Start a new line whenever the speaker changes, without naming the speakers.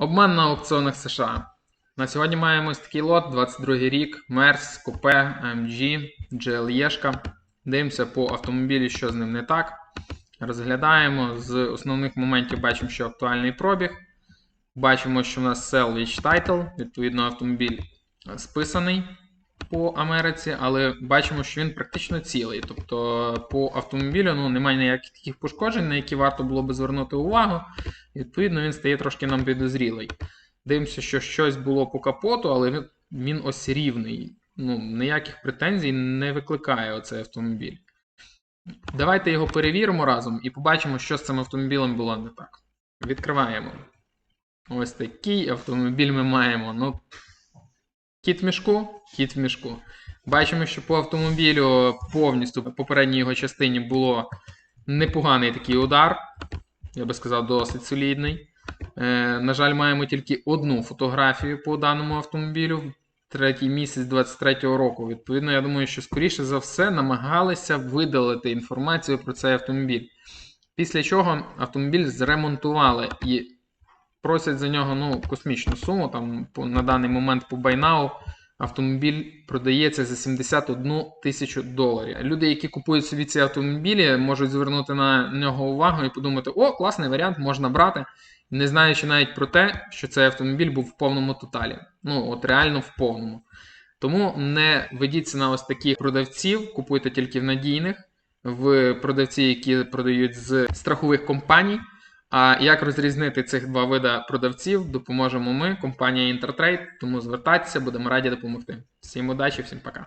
Обман на аукціонах США. На сьогодні маємо ось такий лот, 22 рік, Мерс, Купе, AMG, GLE. Дивимося по автомобілі, що з ним не так. Розглядаємо. З основних моментів бачимо, що актуальний пробіг. Бачимо, що в нас Salvage Title, відповідно, автомобіль списаний по Америці, але бачимо, що він практично цілий. Тобто по автомобілю ну, немає ніяких таких пошкоджень, на які варто було би звернути увагу. Відповідно, він стає трошки нам підозрілий. Дивимося, що щось було по капоту, але він, ось рівний. Ну, ніяких претензій не викликає оцей автомобіль. Давайте його перевіримо разом і побачимо, що з цим автомобілем було не так. Відкриваємо. Ось такий автомобіль ми маємо. Ну, Кіт в мішку, кіт в мішку. Бачимо, що по автомобілю повністю в попередній його частині було непоганий такий удар. Я би сказав, досить солідний. Е, на жаль, маємо тільки одну фотографію по даному автомобілю третій місяць 23-го року. Відповідно, я думаю, що скоріше за все намагалися видалити інформацію про цей автомобіль. Після чого автомобіль зремонтували і просять за нього ну, космічну суму. Там на даний момент по Байнау автомобіль продається за 71 тисячу доларів. Люди, які купують собі ці автомобілі, можуть звернути на нього увагу і подумати: о, класний варіант, можна брати, не знаючи навіть про те, що цей автомобіль був в повному тоталі. Ну, от реально в повному. Тому не ведіться на ось таких продавців, купуйте тільки в надійних, в продавці, які продають з страхових компаній. А як розрізнити цих два види продавців, допоможемо ми, компанія Intertrade, тому звертайтеся, будемо раді допомогти. Всім удачі, всім пока.